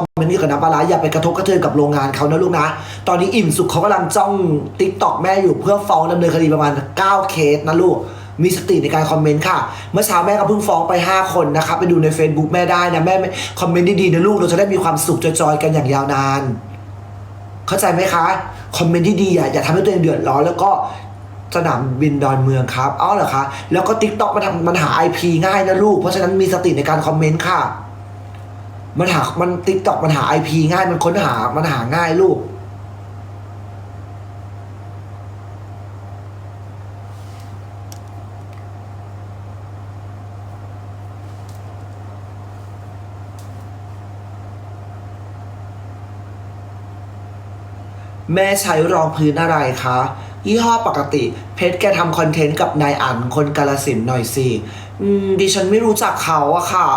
อมเมนต์เกี่ยวกับน้ำปลาร้าอย่าไปกระทบกระเทือนกับโรงงานเขานะลูกนะ ตอนนี้อิ่มสุขเขากำลังจ้องติ๊กตอกแม่อยู่เพื่อฟ้องดำเนินคดีประมาณ 9 เคสนะลูก มีสติในการคอมเมนต์ค่ะ เมื่อเช้าแม่ก็เพิ่งฟ้องไป 5 คนนะคะไปดูใน Facebook แม่ได้นะ แม่คอมเมนต์ดีๆนะลูก เราจะได้มีความสุขจอยๆกันอย่างยาวนาน เข้าใจไหมคะ คอมเมนต์ที่ดีอะอย่าทำให้ตัวเองเดือดร้อนแล้วก็สนามบินดอนเมืองครับอ้าวเหรอคะ แล้วก็ t ิ k t o k มันทำมันหา IP ง่ายนะลูก เพราะฉะนั้นมีสติในการคอมเมนต์ค่ะ มันหา มัน t ิ k t o k มันหา IP ง่าย มันค้นหา มันหาง่ายลูก แม่ใช้รองพื้นอะไรคะ ยี่ห้อปกติ เพชรแกทำคอนเทนต์กับนายอั๋นคนกาลสินหน่อยสิ อืม ดิฉันไม่รู้จักเขาอะค่ะ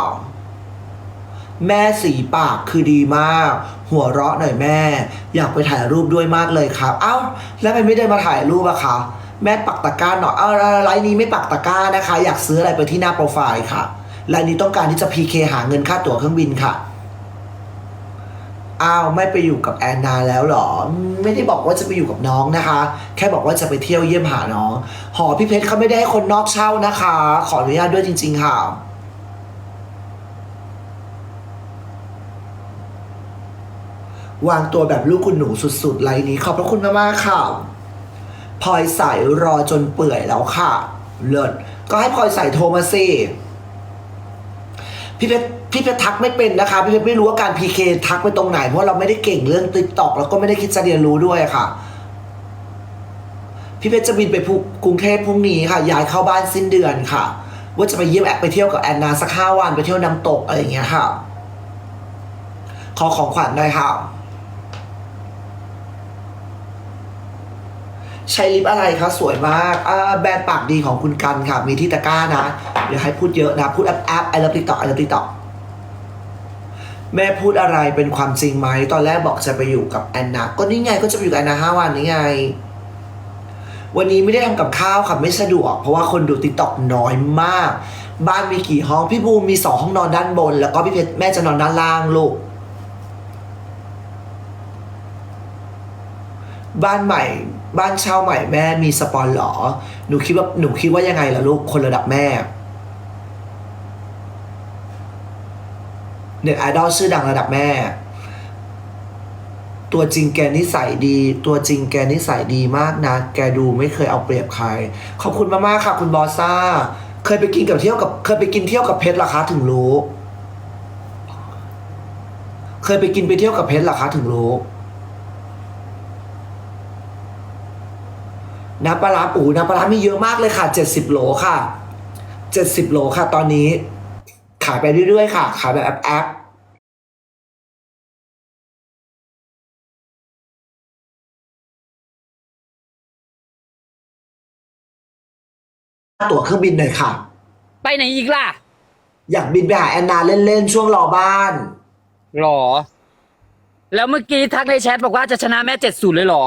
แม่สีปากคือดีมาก หัวเราะหน่อยแม่ อยากไปถ่ายรูปด้วยมากเลยครับ เอ้า แล้วทำไมไม่ได้มาถ่ายรูปอะคะแม่ปักตะกร้าหน่อยเอาไลน์นี้ไม่ปักตะกร้านะคะ อยากซื้ออะไรไปที่หน้าโปรไฟล์ค่ะไลน์นี้ต้องการที่จะ PK หาเงินค่าตั๋วเครื่องบินค่ะอ้าวไม่ไปอยู่กับแอนนาแล้วเหรอ ไม่ได้บอกว่าจะไปอยู่กับน้องนะคะ แค่บอกว่าจะไปเที่ยวเยี่ยมหาน้อง หอพี่เพชรเขาไม่ได้ให้คนนอกเช่านะคะ ขออนุญาตด้วยจริง ๆ ค่ะ วางตัวแบบลูกคุณหนูสุดๆไลน์นี้ ขอบพระคุณมากๆค่ะพลอยใส่รอจนเปื่อยแล้วค่ะ เลิศก็ให้พลอยใส่โทรมาสิพี่เพชรพี่เพชรทักไม่เป็นนะคะ พี่เพชรไม่รู้ว่าการ PK ทักไปตรงไหน เพราะเราไม่ได้เก่งเรื่องติ๊กตอกแล้วก็ไม่ได้คิดจะเรียนรู้ด้วยค่ะ พี่เพชรจะบินไปกรุงเทพพรุ่งนี้ค่ะ ย้ายเข้าบ้านสิ้นเดือนค่ะ ว่าจะไปเยี่ยมแอบไปเที่ยวกับแอนนาสักห้าวันไปเที่ยวน้ำตกอะไรอย่างเงี้ยค่ะ ขอของขวัญหน่อยค่ะ ใช้ลิปอะไรคะสวยมากอ่าแบรนด์ปากดีของคุณกันค่ะ มีที่ตะกร้านะ เดี๋ยวให้พูดเยอะนะ พูดแอปแอปไอเลิฟติ๊กต็อกไอเลิฟติ๊กต็อกแม่พูดอะไรเป็นความจริงไหม ตอนแรกบอกจะไปอยู่กับแอนนา ก็นี่ไงก็จะไปอยู่กับแอนนาห้าวันนี่ไง วันนี้ไม่ได้ทำกับข้าวค่ะไม่สะดวก เพราะว่าคนดูติ๊กต็อกน้อยมาก บ้านมีกี่ห้อง พี่บูมมีสองห้องนอนด้านบน แล้วก็พี่เพชรแม่จะนอนด้านล่างลูกบ้านใหม่ บ้านเช่าใหม่แม่มีสปอนหรอ หนูคิดว่าหนูคิดว่ายังไงล่ะลูกคนระดับแม่เน็ตไอดอลชื่อดังระดับแม่ ตัวจริงแกนิสัยดี ตัวจริงแกนิสัยดีมากนะ แกดูไม่เคยเอาเปรียบใคร ขอบคุณมากๆค่ะ คุณบอสซ่า เคยไปกินกับเที่ยวกับ เคยไปกินเที่ยวกับเพชรรอคะถึงรู้ เคยไปกินไปเที่ยวกับเพชรรอคะถึงรู้ น้ำปลาร้าปูน้ำปลาร้ามีเยอะมากเลยค่ะเจ็ดสิบโหลค่ะเจ็ดสิบโหลค่ะ ตอนนี้ ขายไปเรื่อยๆค่ะ ขายแบบแอปแอปตั๋วเครื่องบินหน่อยค่ะ ไปไหนอีกล่ะ อยากบินไปหาแอนนาเล่นๆ ช่วงรอบ้าน หรอ แล้วเมื่อกี้ทักในแชทบอกว่าจะชนะแม่เจ็ดศูนย์เลยเหรอ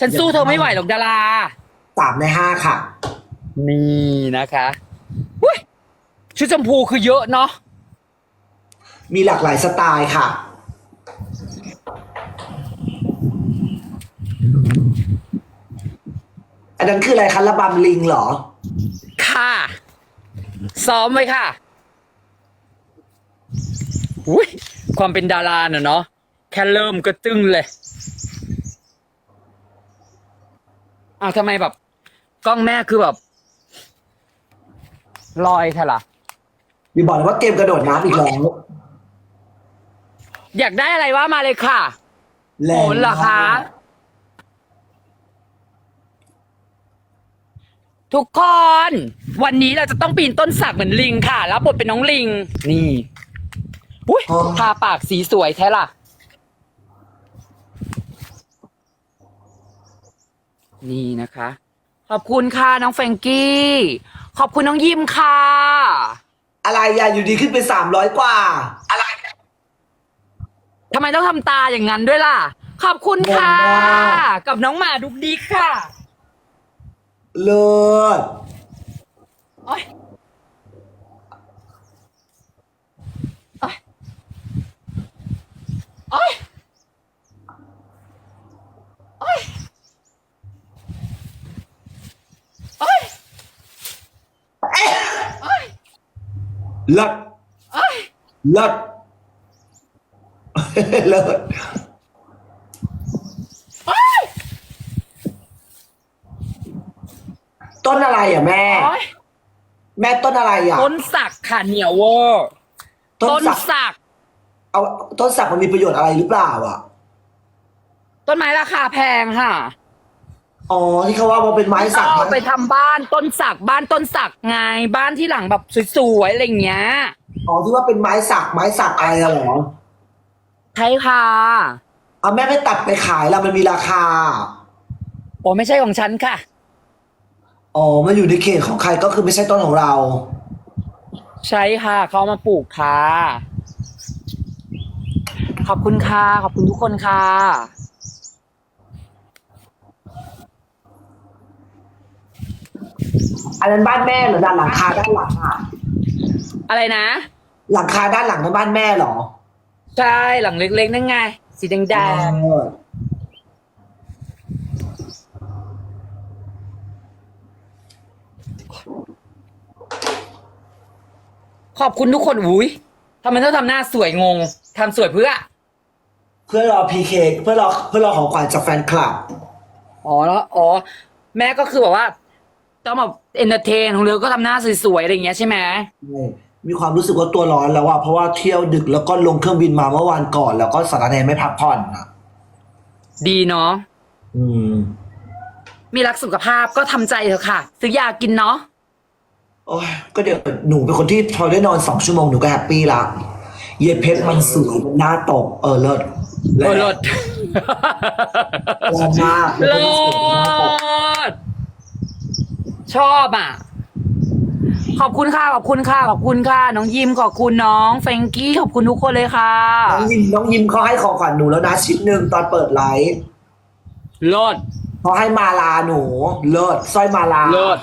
ฉันสู้เธอไม่ไหวหรอกดารา สามในห้าค่ะ นี่นะคะอุ้ยชุดชมพูคือเยอะเนาะมีหลากหลายสไตล์ค่ะ อันนั้นคืออะไรคะระบำลิงเหรอ ค่ะ ซ้อมไว้ค่ะอุ้ยความเป็นดาราเน่ะเนาะแค่เริ่มก็ตึ้งเลยอ้าวทำไมแบบ กล้องแม่คือแบบลอยแค่ล่ะมีบอกเลยว่าเกมกระโดดน้ำอีกแล้วอยากได้อะไรว่ามาเลยค่ะแรโหงนเหรอคะ ทุกคน วันนี้เราจะต้องปีนต้นสักเหมือนลิงค่ะแล้วบทเป็นน้องลิง นี่อุ้ยทาปากสีสวยแท้ล่ะ นี่นะคะ ขอบคุณค่ะน้องแฟรงกี้ ขอบคุณน้องยิมค่ะ อะไรอะอยู่ดีขึ้นไปสามร้อยกว่า อะไรทำไมต้องทำตาอย่างนั้นด้วยล่ะ ขอบคุณค่ะงงมากกับน้องหมาดุกดิกค่ะ เลิศ โอ๊ยโอ๊ย เลิศเอ้ยเลิศเลิศต้นอะไรอะแม่โอ๊ยแม่ต้นอะไรอะ ต้นสักค่ะเหนียวเวอร์ต้นสักสัก เอาต้นสักมันมีประโยชน์อะไรหรือเปล่าอะ ต้นไม้ราคาแพงค่ะ อ๋อที่เขาว่ามันเป็นไม้สักเอานะไปทำบ้านต้นสักบ้านต้นสักไงบ้านที่หลังแบบสวยๆอะไรอย่างเงี้ยอ๋อที่ว่าเป็นไม้สักไม้สักอะไรอะเหรอใช่ค่ะเอาแม่ไม่ตัดไปขายแล้วมันมีราคา โอ้ไม่ใช่ของฉันค่ะ อ๋อมันอยู่ในเขตของใครก็คือไม่ใช่ต้นของเรา ใช่ค่ะเขาเอามาปลูกค่ะ ขอบคุณค่ะขอบคุณทุกคนค่ะ อันนั้นบ้านแม่เหรอด้านหลังคาด้านหลังอะอะไรนะ หลังคาด้านหลังนั้นบ้านแม่เหรอใช่หลังเล็กๆนั่นไง สีแดงเออๆขอบคุณทุกคนอุ้ยทำไมต้องทำหน้าสวยงงทำสวยเพื่อ เพื่อรอพีเคเพื่อรอเพื่อรอของขวัญจากแฟนคลับ อ๋อแล้วอ๋อ แม่ก็คือแบบว่า ต้องแบบเอนเตอร์เทนของเรือก็ทำหน้าสวยๆอะไรอย่างเงี้ยใช่ไหมมีความรู้สึกว่าตัวร้อนแล้วว่าเพราะว่าเที่ยวดึกแล้วก็ลงเครื่องบินมาเมื่อวานก่อน แล้วก็สารแนไม่พักผ่อนอะดีเนาะอืม มีรักสุขภาพก็ทำใจเถอะค่ะซื้อยากินเนาะโอ้ยก็เดี๋ยวหนูเป็นคนที่พอได้นอนสองชั่วโมงหนูก็แฮปปี้ละเย็บเพชรมันสวยมันหน้าตก เออเลิศเออเลิศแรงมากเลิศ ชอบอะ ขอบคุณค่ะ ขอบคุณค่ะ ขอบคุณค่ะ น้องยิมขอบคุณน้องแฟรงกี้ขอบคุณทุกคนเลยค่ะ น้องยิมน้องยิมเขาให้ของขวัญหนูแล้วนะชิ้นหนึ่งตอนเปิดไลฟ์เลิศเขาให้มาลาหนูเลิศสร้อยมาลาเลิศ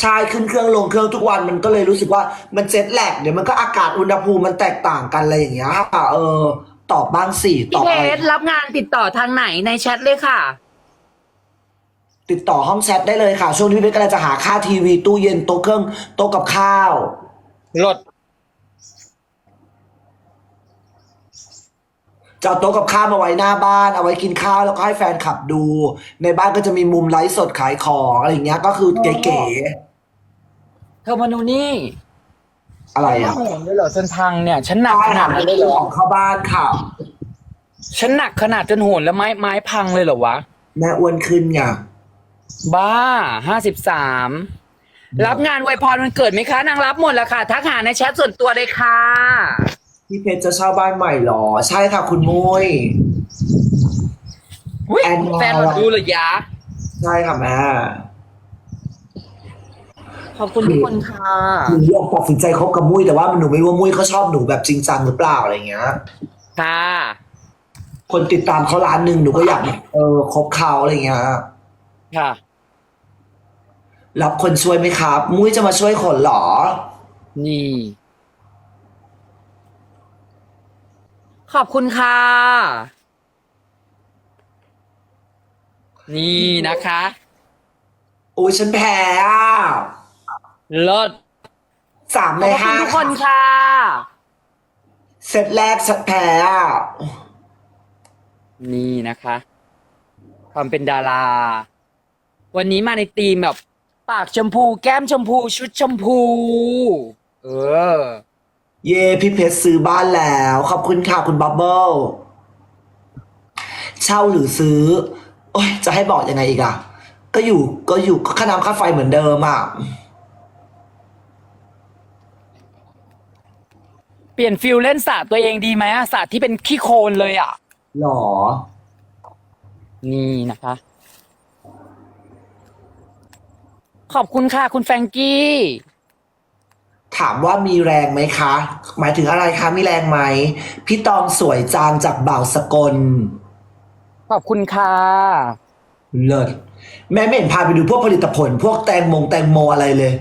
ใช่ขึ้นเครื่องลงเครื่องทุกวันมันก็เลยรู้สึกว่ามันเจ็ตแลกเดี๋ยวมันก็อากาศอุณหภูมิมันแตกต่างกันอะไรอย่างเงี้ยค่ะเออ ตอบบ้างสิตพี่อบเพอะไร ชรรับงานติดต่อทางไหนในแชทเลยค่ะ ติดต่อห้องแชทได้เลยค่ะ ช่วงนี้พี่เบสกำลังจะหาค่าทีวี ตู้เย็นโต๊ะเครื่องโต๊ะกับข้าวเลิศจะเอาโต๊ะกับข้าวมาไว้หน้าบ้าน เอาไว้กินข้าวแล้วก็ให้แฟนคลับดู ในบ้านก็จะมีมุมไลฟ์สดขายของอะไรอย่างเงี้ยก็คือเก๋เธอมาดูนี่ๆอะไรอะโหนด้วยเหรอจนพังเนี่ย ฉันหนักใช่ขนาค่ะดนั้นเลยเหรอของเข้าบ้านค่ะ ฉันหนักขนาดจนโหนแล้วไม้ไม้พังเลยเหรอวะ แม่อ้วนขึ้นไง บ้าห้าสิบสามรับงานไวยพรวันเกิดไหมคะ นางรับหมดแล้วค่ะ ทักหาในแชทส่วนตัวเลยค่ะ พี่เพชรจะเช่าบ้านใหม่เหรอ ใช่ค่ะคุณมุ้ย อุ๊ยแอนนา แฟนเราดูเลยยะ ใช่ค่ะแม่ขอบคุณทุกคนค่ะ หนูอยากตัดสินใจคบกับมุ้ยแต่ว่าหนูไม่รู้ว่ามุ้ยเขาชอบหนูแบบจริงจังหรือเปล่าอะไรเงี้ย ค่ะ คนติดตามเขาล้านหนึ่งหนูก็อยากเออคบเขาอะไรเงี้ย ค่ะ รับคนช่วยไหมครับ มุ้ยจะมาช่วยคนเหรอ นี่ ขอบคุณค่ะ นี่นะคะโอ้ยฉันแพ้อะเลิศสามขในอบคุห้าณทุกคนค่ะ เซตแรกฉันแพ้อะ นี่นะคะ ความเป็นดารา วันนี้มาในธีมแบบ ปากชมพูแก้มชมพูชุดชมพู เออ เย่พี่เพชรซื้อบ้านแล้ว ขอบคุณค่ะคุณบับเบิลเช่าหรือซื้อ โอ้ยจะให้บอกยังไงอีกอะก็อยู่ก็อยู่ก็ค่าน้ำค่าไฟเหมือนเดิมอะเปลี่ยนฟิลเล่นสระตัวเองดีไหมอะสระที่เป็นขี้โคลนเลยอะหรอ นี่นะคะ ขอบคุณค่ะคุณแฟรงกี้ ถามว่ามีแรงไหมคะ หมายถึงอะไรคะ มีแรงไหม พี่ตองสวยจางจากบ่าวสกล ขอบคุณค่ะ เลิศแม่ไม่เห็นพาไปดูพวกผลิตผล พวกแตงมงแตงโมอะไรเลย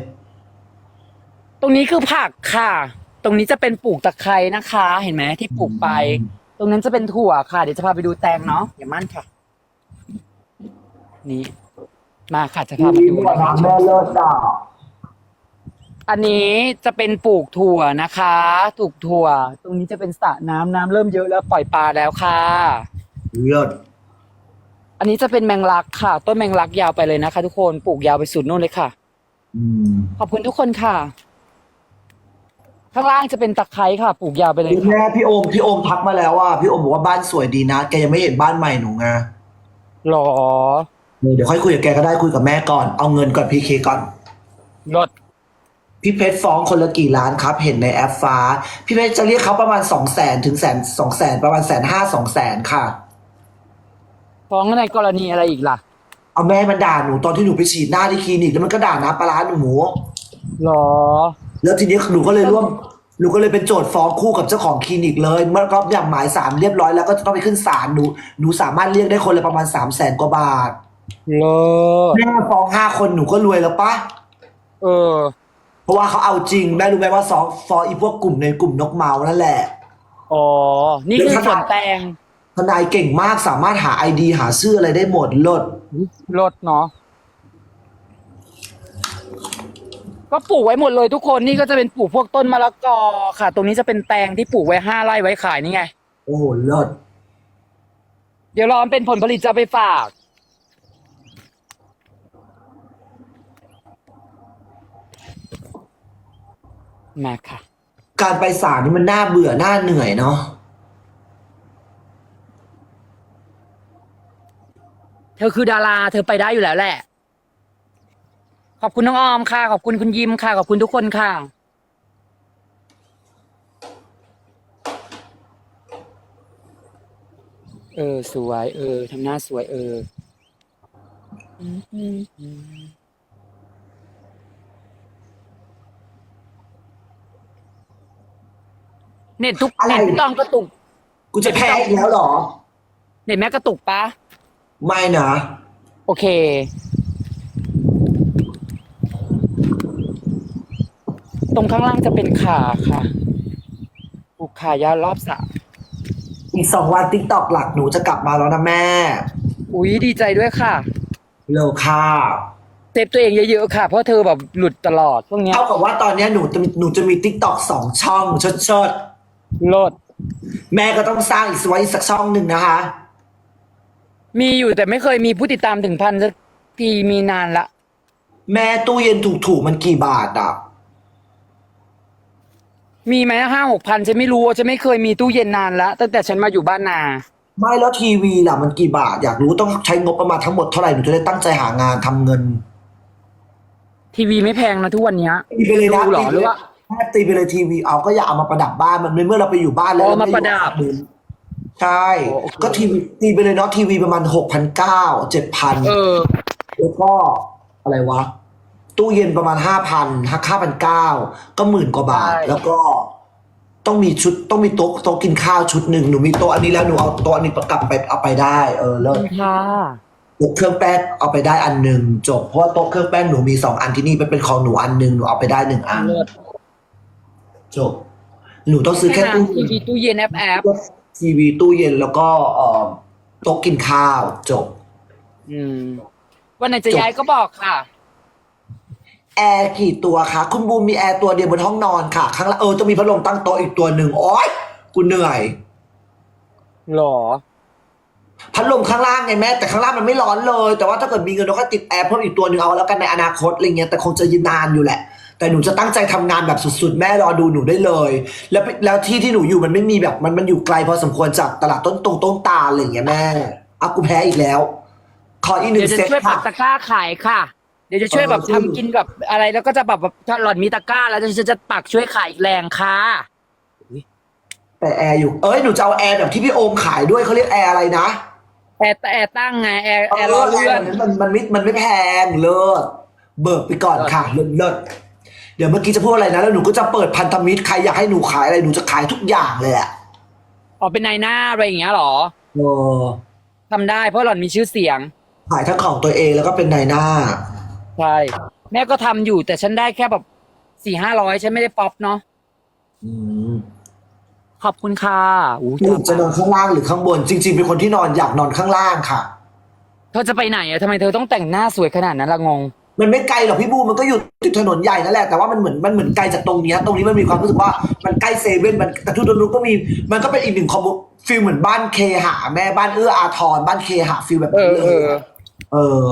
ตรงนี้คือผักค่ะ ตรงนี้จะเป็นปลูกตะไคร้นะคะ เห็นไหมที่ปลูกไป ตรงนั้นจะเป็นถั่วค่ะ เดี๋ยวจะพาไปดูแตงเนาะอย่ามั่นค่ะ นี่ มาค่ะจะพามาดีดูกว่าน้ำแม่เลิศอะอันนี้จะเป็นปลูกถั่วนะคะปลูกถั่ว ตรงนี้จะเป็นสระน้ำน้ำเริ่มเยอะแล้วปล่อยปลาแล้วค่ะ เลิศอันนี้จะเป็นแมงลักค่ะ ต้นแมงลักยาวไปเลยนะคะ ทุกคนปลูกยาวไปสุดนู่นเลยค่ะ อืมขอบคุณทุกคนค่ะ ข้างล่างจะเป็นตะไคร้ค่ะ ปลูกยาวไปเลยค่ะ แม่พี่โอมพี่โอมทักมาแล้วว่าพี่โอมบอกว่าบ้านสวยดีนะ แกยังไม่เห็นบ้านใหม่หนูไงหรอ เดี๋ยวค่อยคุยกับแกก็ได้คุยกับแม่ก่อนเอาเงินก่อนพีเคก่อน รถพี่เพชรฟ้องคนละกี่ล้านครับ เห็นในแอปฟ้า พี่เพชรจะเรียกเขาประมาณสองแสนถึงแสนสองแสนประมาณแสนห้าสองแสนค่ะ ฟ้องในกรณีอะไรอีกล่ะเอาแม่มันด่าหนูตอนที่หนูไปฉีดหน้าที่คลินิกแล้วมันก็ด่านะปลาร้าหนูหรอ แล้วทีนี้หนูก็เลยร่วมหนูก็เลยเป็นโจทย์ฟ้องคู่กับเจ้าของคลินิกเลย เมื่อรอบอย่างหมายสารเรียบร้อยแล้วก็จะต้องไปขึ้นศาลหนูหนูสามารถเรียกได้คนละประมาณสามแสนกว่าบาท เลิศแม่ฟ้องห้าคนหนูก็รวยแล้วปะเออ เพราะว่าเขาเอาจริงแม่รู้ไหมว่าฟ้องฟ้องอีพวกกลุ่มในกลุ่มนกเมานั่นแหละ อ๋อ นี่คือสวนแตงทนายเก่งมากสามารถหาไอดี หาชื่ออะไรได้หมดเลิศรถเนาะก็ปลูกไว้หมดเลยทุกคนนี่ก็จะเป็นปลูกพวกต้นมะละกอค่ะ ตรงนี้จะเป็นแตงที่ปลูกไว้ห้าไร่ไว้ขายนี่ไง โอ้โหเลิศเดี๋ยวรอมันเป็นผลผลิตจะเอาไปฝาก มาค่ะ การไปศาลนี่มันน่าเบื่อน่าเหนื่อยเนาะเธอคือดารา เธอไปได้อยู่แล้วแหละ ขอบคุณน้องออมค่ะ ขอบคุณคุณยิมค่ะ ขอบคุณทุกคนค่ะ เออ สวย เออทำหน้าสวย เออ เน็ตทุกอะไร เน็ตพี่ตองกระตุก กูจะแพ้อีกแล้วเหรอ เน็ตแม่กระตุกปะไม่นะโอเค ตรงข้างล่างจะเป็นขาค่ะปลูกขายาวรอบสระอีกสองวันติ๊กตอกหลักหนูจะกลับมาแล้วนะแม่อุ๊ยดีใจด้วยค่ะ เร็วค่ะเซฟตัวเองเยอะๆค่ะ เพราะเธอแบบหลุดตลอดช่วงเนี้ย เท่ากับว่าตอนเนี้ยหนูจะหนูจะมีติ๊กตอกสองช่องชดชด โลดๆแม่ก็ต้องสร้างอีกไว้สักช่องหนึ่งนะคะ มีอยู่แต่ไม่เคยมีผู้ติดตามถึงพันสักทีมีนานละ แม่ตู้เย็นถูกๆมันกี่บาทอะ มีไหมห้าหกพันฉันไม่รู้ฉันไม่เคยมีตู้เย็นนานละตั้งแต่ฉันมาอยู่บ้านนา ไม่แล้วทีวีล่ะมันกี่บาท อยากรู้ต้องใช้งบประมาณทั้งหมดเท่าไหร่หนูจะได้ตั้งใจหางานทำเงิน ทีวีไม่แพงนะทุกวันเนี้ยตีไปเลยนะดูเหรอตีไปหรือเลยว่า แม่ตีไปเลยทีวีเอาก็อย่าเอามาประดับบ้านมันในเมื่อเราไปอยู่บ้านแล้วอ๋อเไมาประดับอยู่ใช่โอ้โอเคก็ทีวีตีไปเลยเนาะทีวีประมาณหกพันเก้าเจ็ดพัน เออ แล้วก็อะไรวะ ตู้เย็นประมาณห้าพันห้าห้าพันเก้าก็หมื่นกว่าบาท ใช่ แล้วก็ต้องมีชุดต้องมีโต๊ะโต๊ะกินข้าวชุดหนึ่งหนูมีโต๊ะอันนี้แล้วหนูเอาโต๊ะอันนี้ประกลับไปเอาไปได้เออแล้วค่ะโต๊ะเครื่องแป้งเอาไปได้อันหนึ่งจบเพราะว่าโต๊ะเครื่องแป้งหนูมีสองอันที่นี่เป็นเป็นของหนูอันหนึ่งหนูเอาไปได้หนึ่งอัน เลิศ จบ หนูต้องซื้อแค่แค่ตู้ทีวีตู้เย็นแอปแอปทีวีตู้เย็นแล้วก็เอ่อโต๊ะกินข้าวจบ อืม วันไหนจะจบย้ายก็บอกค่ะ แอร์กี่ตัวคะคุณบูมมีแอร์ตัวเดียวบนห้องนอนค่ะ ข้างล่างเออจะมีพัดลมตั้งโต๊ะอีกตัวหนึ่งโอ๊ยกูเหนื่อย หรอ พัดลมข้างล่างไงแม่แต่ข้างล่างมันไม่ร้อนเลย แต่ว่าถ้าเกิดมีเงินเราก็ติดแอร์เพิ่มอีกตัวหนึ่งเอาแล้วกันในอนาคตอะไรเงี้ยแต่คงจะยืนนานอยู่แหละ แต่หนูจะตั้งใจทำงานแบบสุดๆ แม่รอดูหนูได้เลย แล้วแล้วที่ที่หนูอยู่มันไม่มีแบบมันมันอยู่ไกลพอสมควรจากตลาดต้นตรงต้นตาลอะไรอย่างเงี้ยแม่อะกูแพ้อีกแล้ว ขออีกหนึ่เดี๋ยงวจะเซตช่วยปัค่ะกตะกร้าขายค่ะ เดี๋ยวจะช่วยแบบเออ ทำกินกับอะไรแล้วก็จะแบบแบบถ้าหล่อนมีตะกร้า แล้วจะจะปักช่วยขายอีกแรงค่ะ แต่แอร์อยู่ เอ้ยหนูจะเอาแอร์แบบที่พี่โอมขายด้วยเขาเรียกแอร์อะไรนะแอร์แอร์ตั้งไงแอร์แอร์รอเลื่อน มันมันไม่มันไม่แพงเลิศเบิกไปก่อนค่ะเลิศเลิศเดี๋ยวเมื่อกี้จะพูดอะไรนะ แล้วหนูก็จะเปิดพันธมิตรใครอยากให้หนูขายอะไรหนูจะขายทุกอย่างเลยอะออกเป็นนายหน้าอะไรอย่างเงี้ยหรอเออทำได้เพราะหล่อนมีชื่อเสียง ขายทั้งของตัวเองแล้วก็เป็นนายหน้า ใช่ แม่ก็ทำอยู่แต่ฉันได้แค่แบบสี่ห้าร้อยฉันไม่ได้ป๊อปเนาะอืมขอบคุณค่ะอู้หนูจะนอนข้างล่างหรือข้างบน จริง ๆ เป็นคนที่นอนอยากนอนข้างล่างค่ะ เธอจะไปไหนอะทำไมเธอต้องแต่งหน้าสวยขนาดนั้นละงง มันไม่ไกลหรอกพี่บูมมันก็อยู่ติดถนนใหญ่นั่นแหละแต่ว่ามันเหมือนมันเหมือนไกลจากตรงเนี้ยตรงนี้มันมีความรู้สึกว่ามันใกล้เซเว่นมันแต่ทุกตรงนู้นก็มีมันก็เป็นอีกหนึ่งคอมมูฟิลเหมือนบ้านเคหะแม่บ้านเอื้ออาทรบ้านเคหะฟิลแบบเอนี้อเลเอยอเออ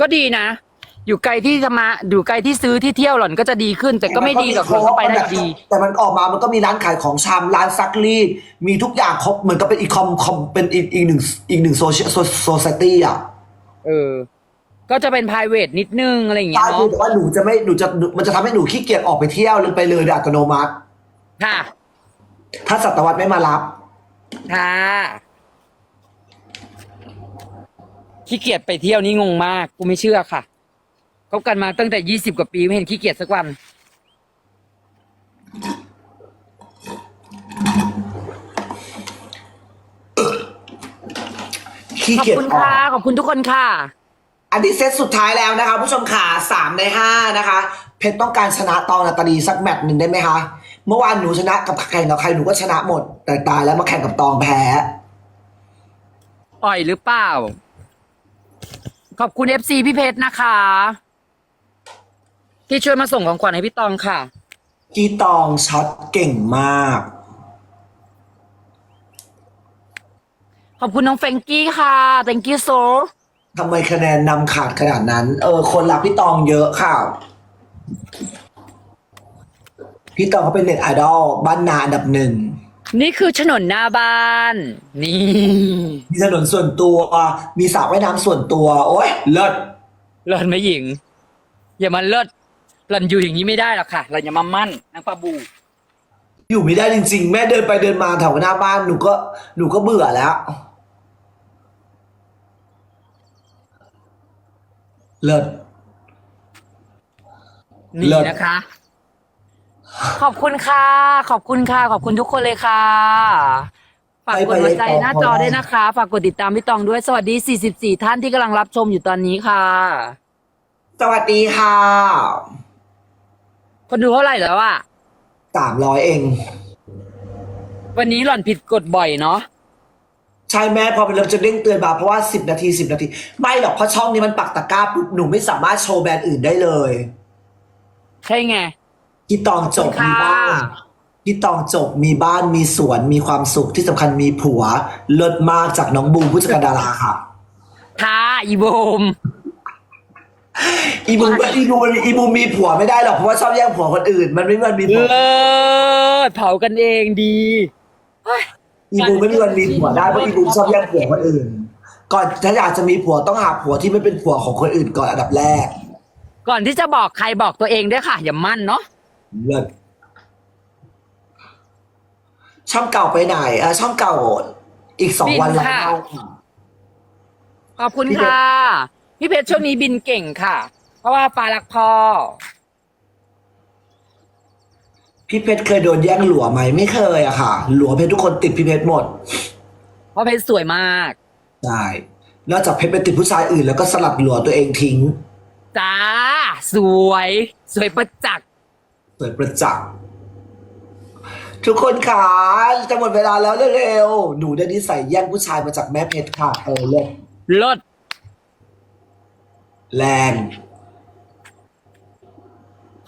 ก็ดีนะ อยู่ไกลที่จะมาอยู่ไกลที่ซื้อที่เที่ยวหล่อนก็จะดีขึ้น แต่ก็ไม่ดีหรอกหล่อนก็ไปได้ดี แต่มันออกมามันก็มีร้านขายของชำร้านซักรีดมีทุกอย่างครบเหมือนกับเป็นอีกคอมคอมเป็นอีกอีกหนึ่งอีกหนึ่งโซเชียลโซซตี้อะ เออ ก็จะเป็น p r i v a t นิดนึงอะไรอย่างเงี้ใช่ยคือเนาะแต่ว่าหนูจะไม่หนูจะมันจะทำให้หนูขี้เกียจออกไปเที่ยวหรือไปเลยโดยอัตโนมัติ ค่ะถ้าสัตวรรษไม่มารับ ค่ะขี้เกียจไปเที่ยวนี่งงมากกูไม่เชื่อค่ะคบกันมาตั้งแต่ยี่สิบกว่าปีไม่เห็นขี้เกียจสักวัน ขี้ขอบเกียจคุณออกค่ะขอบคุณทุกคนค่ะ อันนี้เซตสุดท้ายแล้วนะคะ ผู้ชมขาสามในห้านะคะ เพชรต้องการชนะตองนาตาลีสักแมตช์หนึ่งได้ไหมคะ เมื่อวานหนูชนะกับแข่งกับใครหนูก็ชนะหมด แต่ตายแล้วมาแข่งกับตองแพ้ อ่อยหรือเปล่า ขอบคุณเอฟซีพี่เพชรนะคะ ที่ช่วยมาส่งของขวัญให้พี่ตองค่ะ กีตองช็อตเก่งมาก ขอบคุณน้องเฟรงกี้ค่ะ thank you so ทำไมคะแนนนำขาดขนาดนั้น เออ คนรักพี่ตองเยอะค่ะ พี่ตองเขาเป็นเน็ตไอดอลบ้านนาอันดับหนึ่งนี่คือถนนหน้าบ้าน นี่มีถนนส่วนตัว มีสระว่ายน้ำส่วนตัว โอ้ยเลิศหล่อนไม่หญิง อย่ามาเลิศหล่อนอยู่อย่างนี้ไม่ได้หรอกค่ะหล่อนอย่ามามั่นนางปลาบู อยู่ไม่ได้จริง ๆ แม่เดินไปเดินมาแถวหน้าบ้านหนูก็หนูก็เบื่อแล้ว เลิศ นี่เลิศ นะคะ ขอบคุณค่ะ ขอบคุณค่ะ ขอบคุณทุกคนเลยค่ะ ฝากกดหัวใจหน้าจอด้วยนะคะ ฝากกดติดตามพี่ตองด้วย สวัสดี 44 ท่านที่กำลังรับชมอยู่ตอนนี้ค่ะ สวัสดีค่ะคนดูเท่าไหร่แล้วอะสามร้อยเอง วันนี้หล่อนผิดกฎบ่อยเนาะ ใช่แม่พอเป็นเริ่มจะเด้งเตือนมาเพราะว่าสิบนาทีสิบนาที ไม่หรอกเพราะช่องนี้มันปักตะกร้าปุ๊บหนูไม่สามารถโชว์แบรนด์อื่นได้เลยใช่ไงพี่ตองจบขอบคุณมีค่ะบ้านพี่ตองจบมีบ้านมีสวนมีความสุขที่สำคัญมีผัวเลิศมากจากน้องบูมผู้จัดการดาราค่ะ ค่ะ อีโบม อีบูมอีบูมอีบูมมีผัวไม่ได้หรอกเพราะว่าชอบแย่งผัวคนอื่น มันไม่มีวันมีผัว เลิศเผากันเองดีเฮ้ย อีบูมไม่มีวันมีผัวได้เพราะอีบูมชอบแย่งผัวคนอื่น ก่อนถ้าอยากจะมีผัวต้องหาผัวที่ไม่เป็นผัวของคนอื่นก่อนอันดับแรกก่อนที่จะบอกใครบอกตัวเองด้วยค่ะ อย่ามั่นเนาะเลิศช่องเก่าไปไหนเออช่องเก่าอีกสองวันแล้วค่ะค่ะขอบคุณพี่เพชรค่ะ พี่เพชรช่วงนี้บินเก่งค่ะ เพราะว่าปลารักพ่อ พี่เพชรเคยโดนแย่งหลัวไหมไม่เคยอะค่ะ หลัวเพชรทุกคนติดพี่เพชรหมดเพราะเพชรสวยมาก ใช่นอกจากเพชรไปติดผู้ชายอื่นแล้วก็สลัดหลัวตัวเองทิ้ง จ้า สวย สวยประจักษ์เปิดประจักษ์ทุกคนขาจะหมดเวลาแล้วเร็วๆหนูได้นิสัยแย่งผู้ชายมาจากแม่เพชรค่ะเออเลิศลดแรง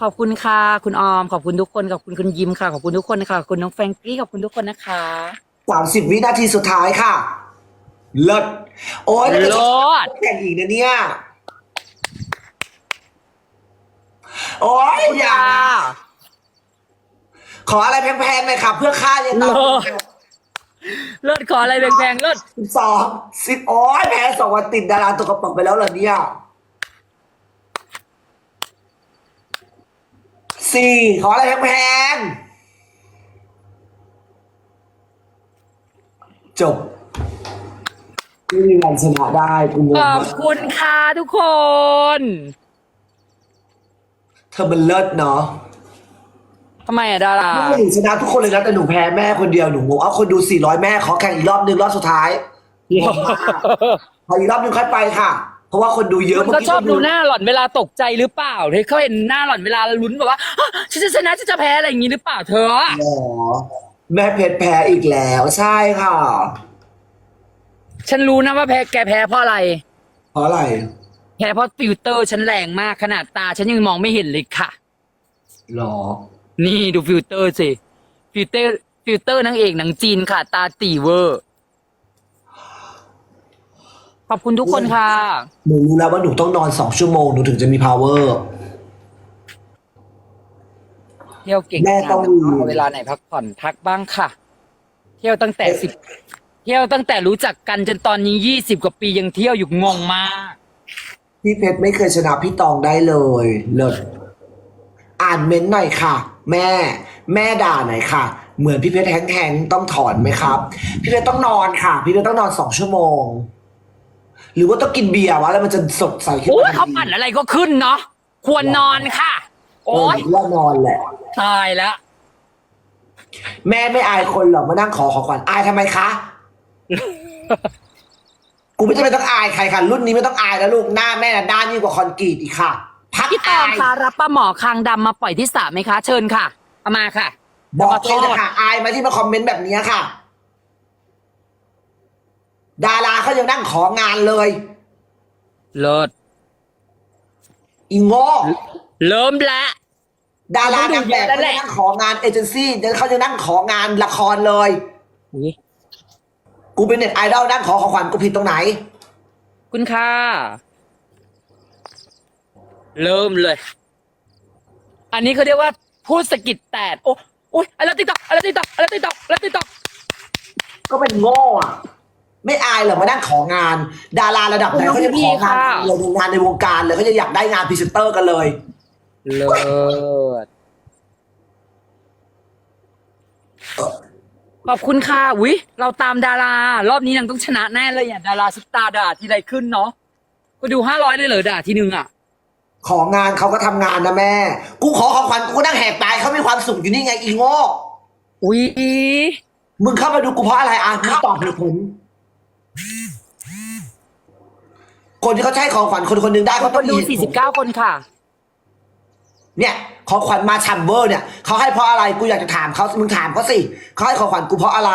ขอบคุณค่ะ คุณออม ขอบคุณทุกคน ขอบคุณคุณยิมค่ะ ขอบคุณทุกคนค่ะขอบคุณน้องแฟรงกี้ขอบคุณทุกคนนะคะ สามสิบวินาทีสุดท้ายค่ะ เลิศโอ้ยถ้าเกิดลดแข่งอีกนะเนี่ย โอ้ยอย่าค่ะขออะไรแพงๆหน่อยค่ะ เพื่อค่าเรียนต่อโลเลิศขออะไรแพงๆเลิศ สิบสองสิบโอ้ยแพ้สองวันติดดาราตกกระป๋องไปแล้วเหรอเนี่ย สี่ขออะไรแพงๆจบไม่มีวันชนะได้กูงงขอบมากคุณค่ะทุกคน เธอมันเลิศเนาะทำไมอะดารา ไม่หนูชนะทุกคนเลยนะแต่หนูแพ้แม่คนเดียวหนูงงเอาคนดูสี่ร้อยแม่ขอแข่งอีกรอบหนึ่งรอบสุดท้ายงงมากพออีกรอบหนึ่งค่อยไปค่ะ เพราะว่าคนดูเยอะมันก็ชอบดูหน้าหล่อนเวลาตกใจหรือเปล่าเธอเขาเห็นหน้าหล่อนเวลาลุ้นแบบว่าฮะฉันจะชนะฉันจะแพ้อะไรอย่างนี้หรือเปล่าเธออ๋อแม่เพชรแพ้อีกแล้วใช่ค่ะ ฉันรู้นะว่าแพ้แกแพ้เพราะอะไร เพราะอะไรแค่เพราะฟิลเตอร์ฉันแรงมากขนาดตา ฉันยังมองไม่เห็นเลยค่ะ หรอ นี่ดูฟิลเตอร์สิ ฟิลเตอร์ ฟิลเตอร์นางเอกหนังจีนค่ะ ตาตีเวอร์ ขอบคุณทุกคนค่ะ หนูรู้แล้วว่าหนูต้องนอนสองชั่วโมงหนูถึงจะมี power เที่ยวเก่งแม่ต้องขนาดนั้นเอาเวลาไหนพักผ่อนพักบ้างค่ะ เที่ยวตั้งแต่สิบเที่ยวตั้งแต่รู้จักกันจนตอนนี้ยี่สิบกว่าปียังเที่ยวอยู่งงมาก พี่เพชรไม่เคยชนะพี่ตองได้เลยเลิศอ่านเม้นต์หน่อยค่ะ แม่ แม่ด่าหน่อยค่ะ เหมือนพี่เพชรแห้งๆต้องถอนไหมครับ พี่เพชรต้องนอนค่ะ พี่เพชรต้องนอนสองชั่วโมง หรือว่าต้องกินเบียร์วะแล้วมันจะสดใสขึ้นโอ้ยมาเขาปั่นอะไรก็ขึ้นเนาะควรนอนค่ะ โอ้โอ้ยยว่านอนแหละ ตายแล้วแม่ไม่อายคนหรอกมานั่งขอของขวัญอายทำไมคะ กูไม่จำเป็นต้องอายใครค่ะ รุ่นนี้ไม่ต้องอายแล้วลูกหน้าแม่น่ะด้านยิ่งกว่าคอนกรีตอีกค่ะ พักพี่ตออางยคะรับป้าหมอคางดำมาปล่อยที่สระไหมคะ เชิญค่ะเอามาค่ะ บอกเลยนะคะอายมาที่มาคอมเมนต์แบบนี้ค่ะ ดาราเขายังนั่งของานเลยเลิศอีโง่เริ่มแล้วดารานางแบบแล้เขาวแหยัละงนั่งของานเอเจนซี่เขายังนั่งของานละครเลย อุ๊ยกูเป็นเน็ตไอดอลนั่งขอของขวัญกูผิดตรงไหน คุณค่ะเริ่มเลย อันนี้เขาเรียกว่าพูดสะกิดแตดโอ้โอ้ยอะไรติดต่ออะไรติดต่ออะไรติดต่ออะไรติดต่อก็เป็นโง่อะ ไม่อายเหรอมานั่งของาน ดาราระดับไหนเขาจะของานเลยงานในวงการเลยเขาจะอยากได้งานพรีเซนเตอร์กันเลย เลิศขอบคุณค่ะวิเราตามดารา รอบนี้นางต้องชนะแน่เลยอะดาราซุปตาด่าทีไรขึ้นเนาะก็ดูห้าร้อยได้เลยด่าทีนึงอะ ของานเขาก็ทำงานนะแม่ กูขอของขวัญกูก็นั่งแหกตายเขามีความสุขอยู่นี่ไงอีโง่อุ๊ยมึงเข้ามาดูกูเพราะอะไรอะมึงตอบเหตุผล คนที่เขาใช้ของขวัญคนคนหนึ่งได้เขาคต้องนดู มีเหตุผล 49 คนค่ะ เนี่ยของขวัญมาชัมเบอร์เนี่ยเขาให้เพราะอะไรกูอยากจะถามเขามึงถามเขาสิเขาให้ของขวัญกูเพราะอะไร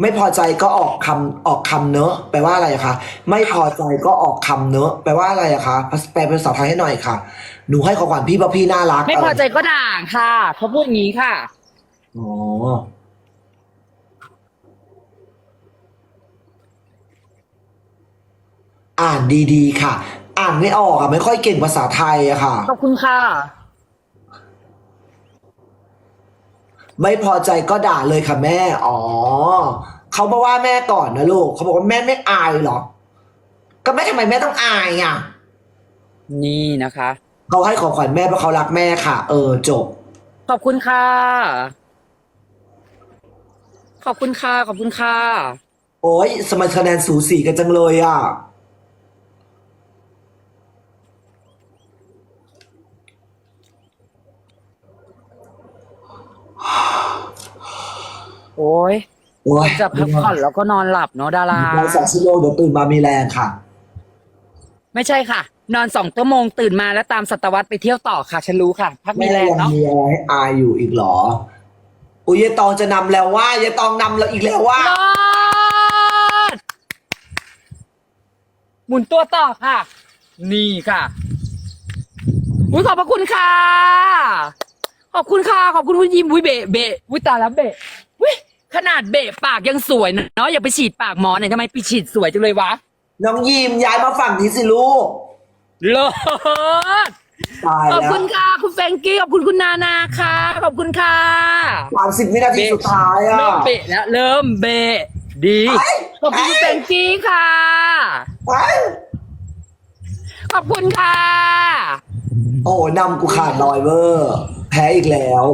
ไม่พอใจก็ออกคำออกคำเนอะแปลว่าอะไรอะคะไม่พอใจก็ออกคำเนอะแปลว่าอะไรอะคะแปลเป็นภาษาไทยให้หน่อยค่ะ หนูให้ของขวัญพี่เพราะพี่น่ารักไม่พอใจก็ด่าค่ะเขาพูดอย่างนี้ค่ะ อ๋อ อ่านดีๆ ค่ะ อ่านไม่ออกอะไม่ค่อยเก่งภาษาไทยอะค่ะ ขอบคุณค่ะ ไม่พอใจก็ด่าเลยค่ะแม่ อ๋อ เขามาว่าแม่ก่อนนะลูก เขาบอกว่าแม่ไม่อายเหรอ ก็แม่ทำไมแม่ต้องอายอะนี่นะคะ เขาให้ของขวัญแม่เพราะเขารักแม่ค่ะ เออจบ ขอบคุณค่ะ ขอบคุณค่ะ ขอบคุณค่ะ โอ้ยสมัครคะแนนสูสีกันจังเลยอะ โอ้ยโอ้ยจะพักผ่อนแล้วก็นอนหลับเนาะดารา นอนสองชั่วโมงเดี๋ยวตื่นมามีแรงค่ะ ไม่ใช่ค่ะ นอนสองชั่วโมงตื่นมาแล้วตามสัตวรรษไปเที่ยวต่อค่ะ ฉันรู้ค่ะ พักมีแม่แรงยังเนาะมีอะไรให้อายอยู่อีกเหรอ อุ้ยยายตองจะนำแล้วว่ายายตองนำเราอีกแล้วว่าเลิศหมุนตัวต่อค่ะ นี่ค่ะอุ้ยขอบพระคุณค่ะ ขอบคุณค่ะ ขอบคุณคุณยิมอุ้ยเบะเบะอุ้ยตายแล้วเบะอุ้ยขนาดเบะปากยังสวยนะเนาะอย่าไปฉีดปากหมอหน่อยทำไมไปฉีดสวยจังเลยวะน้องยิมย้ายมาฝั่งนี้สิลูกเลิศ ตายขอบแล้วคุณค่ะ คุณแฟรงกี้ขอบคุณคุณนานาค่ะ ขอบคุณค่ะ สามสิบวินาทีสุดท้ายอะ เริ่มเบะแล้วเริ่มเบะดีเฮ้ยขอบคุณคุณแฟรงกี้ค่ะ ไปขอบคุณค่ะ โอ้นำกูขาดลอยเวอร์ แพ้อีกแล้ว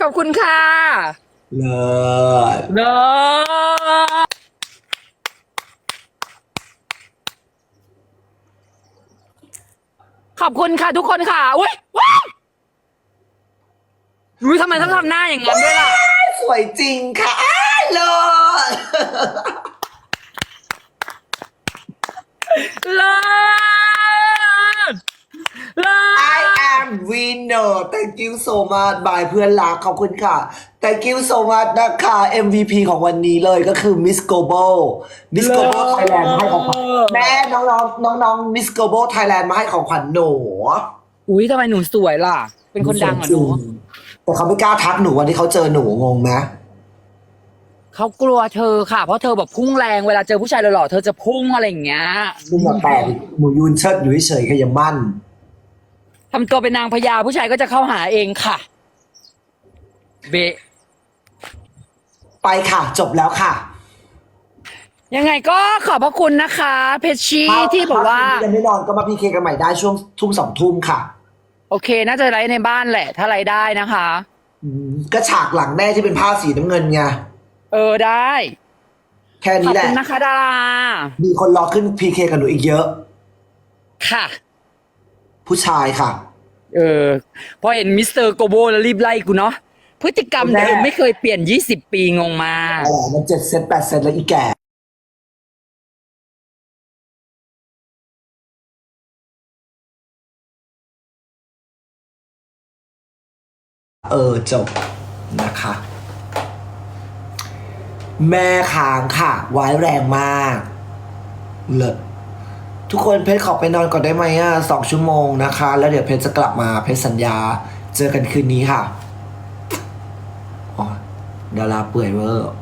ขอบคุณค่ะ เลิศ เลิ ขอบคุณค่ะทุกคนค่ะอุ้ยว้าวอุ้ยทำไมต้องทำหน้าอย่างนั้นด้วยล่ะ สวยจริงค่ะอ้ายเลิศเลิศเลิศ I am winner thank you so much บายเพื่อนรักขอบคุณค่ะ thank you so much นะคะ MVP ของวันนี้เลยก็คือ Miss Global Miss Global เลิศ Thailand มาให้ของขวัญแม่น้องๆน้องๆ Miss Global Thailand มาให้ของขวัญหนูอุ้ยทำไมหนูสวยล่ะ เป็นคนดังเหรอหนูแต่เขาไม่กล้าทักหนูวันที่เขาเจอหนูงงไหมเขากลัวเธอค่ะ เพราะเธอแบบพุ่งแรงเวลาเจอผู้ชายหล่อๆเธอจะพุ่งอะไรอย่างเงี้ยมึงอย่าแปลกหนูยืนเชิดอยู่เฉยๆก็ยังมั่นทำตัวเป็นนางพญาผู้ชายก็จะเข้าหาเองค่ะ เบะ ไปค่ะ จบแล้วค่ะยังไงก็ขอบพระคุณนะคะ เพชชี่ที่บอกว่าถ้คืนนี้ยังไม่นอนก็มาพีเคกันใหม่ได้ช่วงทุ่มสองทุ่มค่ะ โอเค น่าจะไลฟ์ในบ้านแหละ ถ้าไลฟ์ได้นะคะอืมก็ฉากหลังแม่ที่เป็นผ้าสีน้ำเงินไงเออได้ แค่ขอนี้บแหละคุณนะคะดารามีคนรอขึ้นพีเคกับหนูอีกเยอะ ค่ะ ผู้ชายค่ะ เออพอเห็นมิสเตอร์โกโบแล้วรีบไล่กูเนาะ พฤติกรรมแม่เดิมไม่เคยเปลี่ยนยี่สิบปีงงมากอ๋อมันเจ็ดเซนแปดเซนแล้วอีแก่เออจบนะคะ แม่ค้างค่ะไว้แรงมาก เลิศทุกคนเพชรขอไปนอนก่อนได้ไหมอะสองชั่วโมงนะคะ แล้วเดี๋ยวเพชรจะกลับมาเพชรสัญญา เจอกันคืนนี้ค่ะอ๋อ ดาราเปื่อยเวอร์